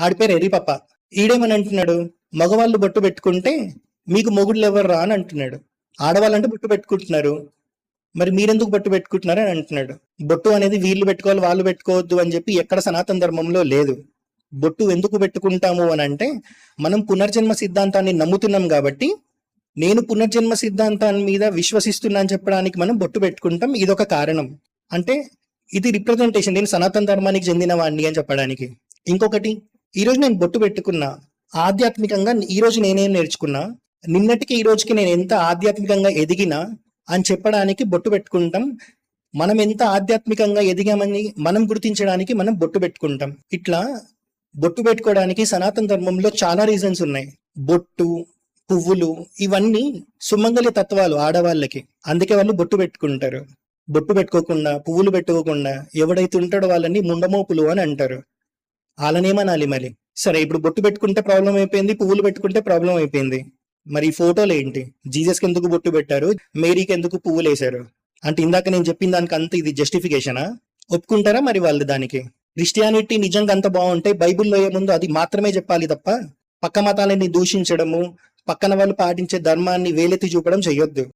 ఆడి పేరు ఎరిపప్ప ఈడేమని అంటున్నాడు? మగవాళ్ళు బొట్టు పెట్టుకుంటే మీకు మొగుళ్ళు ఎవరు రా అని అంటున్నాడు. ఆడవాళ్ళంటే బొట్టు పెట్టుకుంటున్నారు. మరి మీరెందుకు బొట్టు పెట్టుకుంటున్నారు అని అంటున్నాడు. బొట్టు అనేది వీళ్ళు పెట్టుకోవాలి వాళ్ళు పెట్టుకోవద్దు అని చెప్పి ఎక్కడ సనాతన ధర్మంలో లేదు. బొట్టు ఎందుకు పెట్టుకుంటాము అని అంటే మనం పునర్జన్మ సిద్ధాంతాన్ని నమ్ముతున్నాం కాబట్టి నేను పునర్జన్మ సిద్ధాంతాన్ని మీద విశ్వసిస్తున్నా అని చెప్పడానికి మనం బొట్టు పెట్టుకుంటాం ఇదొక కారణం. అంటే ఇది రిప్రజెంటేషన్ నేను సనాతన ధర్మానికి చెందిన వాడిని అని చెప్పడానికి. ఇంకొకటి ఈరోజు నేను బొట్టు పెట్టుకున్నా ఆధ్యాత్మికంగా ఈరోజు నేనేం నేర్చుకున్నా నిన్నటికి ఈ రోజుకి నేను ఎంత ఆధ్యాత్మికంగా ఎదిగినా అని చెప్పడానికి బొట్టు పెట్టుకుంటాం. మనం ఎంత ఆధ్యాత్మికంగా ఎదిగామని మనం గుర్తించడానికి మనం బొట్టు పెట్టుకుంటాం. ఇట్లా బొట్టు పెట్టుకోవడానికి సనాతన ధర్మంలో చాలా రీజన్స్ ఉన్నాయి. బొట్టు పువ్వులు ఇవన్నీ సుమంగళి తత్వాలు ఆడవాళ్ళకి. అందుకే వాళ్ళు బొట్టు పెట్టుకుంటారు. బొట్టు పెట్టుకోకుండా పువ్వులు పెట్టుకోకుండా ఎవడైతే ఉంటాడో వాళ్ళని ముండమోపులు అని అంటారు. ఆలనేమనాలి మరి సరే ఇప్పుడు బొట్టు పెట్టుకుంటే ప్రాబ్లం అయిపోయింది పువ్వులు పెట్టుకుంటే ప్రాబ్లం అయిపోయింది. మరి ఈ ఫోటోలు ఏంటి? జీసస్కి ఎందుకు బొట్టు పెట్టారు? మేరీకి ఎందుకు పువ్వులు వేశారు? అంటే ఇందాక నేను చెప్పిన దానికి అంత ఇది జస్టిఫికేషనా ఒప్పుకుంటారా మరి వాళ్ళు దానికి? క్రిస్టియానిటీ నిజంగా అంత బాగుంటే బైబిల్లో ఏముందో అది మాత్రమే చెప్పాలి తప్ప పక్క మతాలని దూషించడము పక్కన వాళ్ళు పాటించే ధర్మాన్ని వేలెత్తి చూపడం చేయొద్దు.